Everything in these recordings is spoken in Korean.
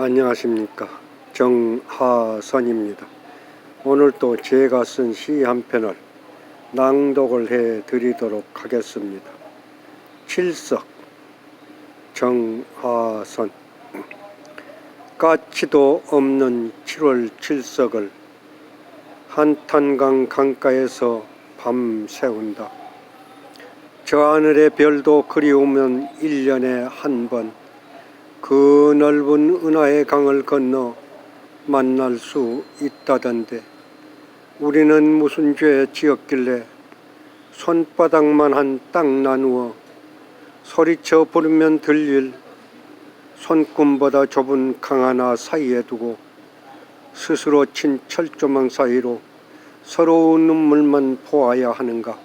안녕하십니까 정하선입니다. 오늘 또 제가 쓴 시 한 편을 낭독을 해 드리도록 하겠습니다. 칠석 정하선 까치도 없는 7월 칠석을 한탄강 강가에서 밤 새운다. 저 하늘의 별도 그리우면 1년에 한 번 그 넓은 은하의 강을 건너 만날 수 있다던데 우리는 무슨 죄 지었길래 손바닥만 한 땅 나누어 소리쳐 부르면 들릴 손꿈보다 좁은 강 하나 사이에 두고 스스로 친 철조망 사이로 서러운 눈물만 보아야 하는가?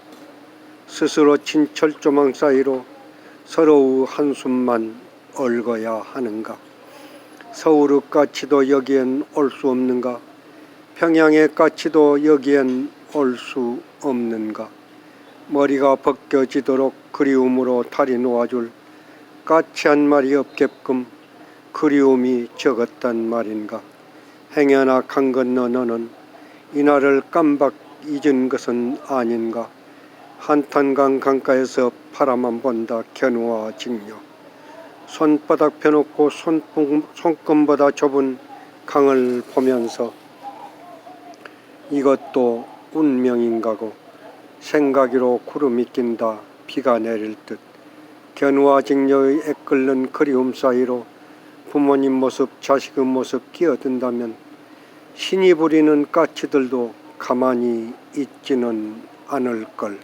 스스로 친 철조망 사이로 서러운 한숨만 얽어야 하는가? 서울의 까치도 여기엔 올 수 없는가? 평양의 까치도 여기엔 올 수 없는가? 머리가 벗겨지도록 그리움으로 다리 놓아줄 까치 한 마리 없게끔 그리움이 적었단 말인가? 행여나 강 건너 너는 이날을 깜박 잊은 것은 아닌가? 한탄강 강가에서 바라만 본다 견우와 직녀 손바닥 펴놓고 손, 손금보다 좁은 강을 보면서 이것도 운명인가고 생각이로 구름이 낀다 비가 내릴 듯 견우와 직녀의 애끓는 그리움 사이로 부모님 모습 자식의 모습 끼어든다면 신이 부리는 까치들도 가만히 있지는 않을 걸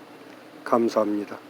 감사합니다.